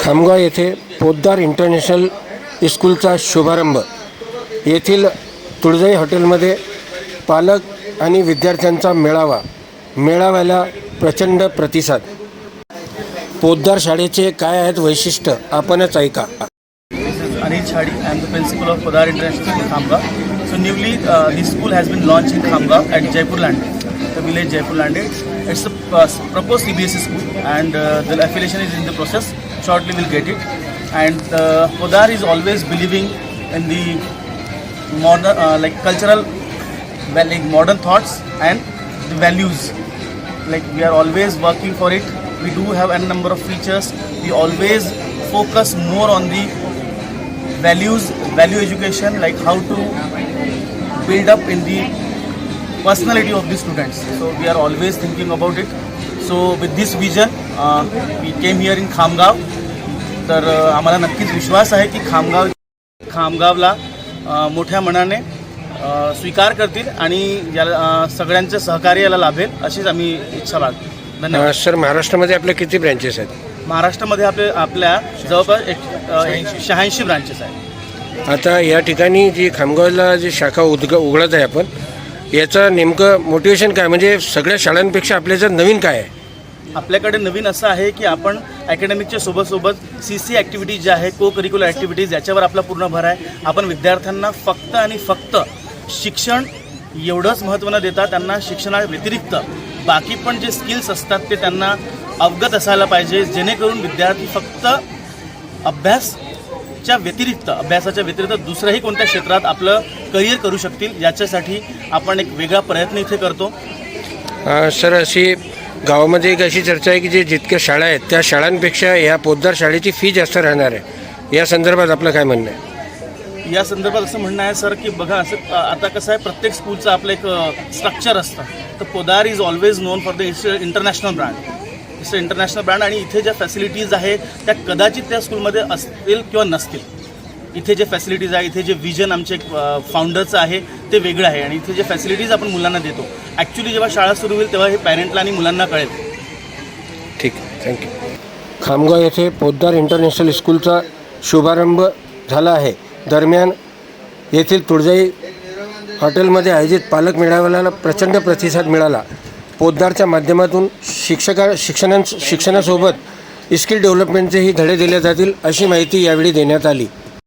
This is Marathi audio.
खामगाव येथे पोद्दार इंटरनॅशनल स्कूलचा शुभारंभ. येथील तुळजाई हॉटेलमध्ये पालक आणि विद्यार्थ्यांचा मेळावा मेळाव्याला प्रचंड प्रतिसाद. पोद्दार शाळेचे काय आहेत वैशिष्ट्य आपणच ऐका. Anil Chhadi am the principal of Podar international Khamgaon so newly this school has been launch in Khamgaon at Jaipur Lande the village Jaipur Lande it's a propose C B S C school and the affiliation is in the process Shortly, we'll get it. And uh, Podar is always believing in the modern, uh, like cultural, well, like modern thoughts and the values. Like we are always working for it. We do have a number of features. We always focus more on the values, value education, like how to build up in the personality of the students. So we are always thinking about it. With this vision, uh, we came here in Khamgaon तर uh, आम्हाला नक्कीच विश्वास आहे की खामगाव खामगावला uh, मोठ्या मनाने uh, स्वीकार करतील आणि याला सगळ्यांचं सहकार्य याला लाभेल अशीच आम्ही इच्छा बाळगतो. धन्यवाद. सर महाराष्ट्रामध्ये आपल्या किती ब्रँचेस आहेत? महाराष्ट्रामध्ये आपले आपल्या जवळपास एक शहाऐंशी. ब्रांचेस आहेत. आता या ठिकाणी जी खामगावला जी शाखा उद्ग उघडत आहे आपण याचं नेमकं मोटिवेशन काय? म्हणजे सगळ्या शाळांपेक्षा आपल्याचं नवीन काय आहे? आपल्याकडे नवीन असं आहे की आपण अकॅडमिकच्या सोबत सोबत सी सी ॲक्टिव्हिटीज ज्या आहे को करिक्युलर ॲक्टिव्हिटीज याच्यावर आपला पूर्ण भर आहे आपण विद्यार्थ्यांना फक्त आणि फक्त शिक्षण एवढंच महत्त्व न देता त्यांना शिक्षणा व्यतिरिक्त बाकी पण जे स्किल्स असतात ते त्यांना अवगत असायला पाहिजे जेणेकरून विद्यार्थी फक्त अभ्यासच्या व्यतिरिक्त अभ्यासाच्या व्यतिरिक्त दुसऱ्याही कोणत्या क्षेत्रात आपलं करिअर करू शकतील याच्यासाठी आपण एक वेगळा प्रयत्न इथे करतो. सर अशी गावामध्ये एक अशी चर्चा आहे की जे जितक्या शाळा आहेत त्या शाळांपेक्षा या पोद्दार शाळेची फी जास्त राहणार आहे. या संदर्भात आपलं काय म्हणणं आहे? या संदर्भात असं म्हणणं आहे सर की बघा असं आता कसं आहे प्रत्येक स्कूलचं आपलं एक स्ट्रक्चर असतं. तर Podar is always known for the international brand it's international brand आणि इथे ज्या फॅसिलिटीज आहे त्या कदाचित त्या स्कूलमध्ये असतील किंवा नसतील. इथे जे फॅसिलिटीज आहे इथे जे विजन आमचे फाउंडरचं आहे ते वेगळं आहे. आणि इथे जे फॅसिलिटीज आपण मुलांना देतो. ॲक्च्युली जेव्हा शाळा सुरू होईल तेव्हा हे पॅरेंटला आणि मुलांना कळेल. ठीक थँक्यू खामगाव येथे पोद्दार इंटरनॅशनल स्कूलचा शुभारंभ झाला आहे. दरम्यान येथील तुळजाई हॉटेलमध्ये आयोजित पालक मेळाव्याला प्रचंड प्रतिसाद मिळाला. पोद्दारच्या माध्यमातून शिक्षका शिक्षणां शिक्षणासोबत स्किल डेव्हलपमेंटचेही धडे दिले जातील अशी माहिती यावेळी देण्यात आली.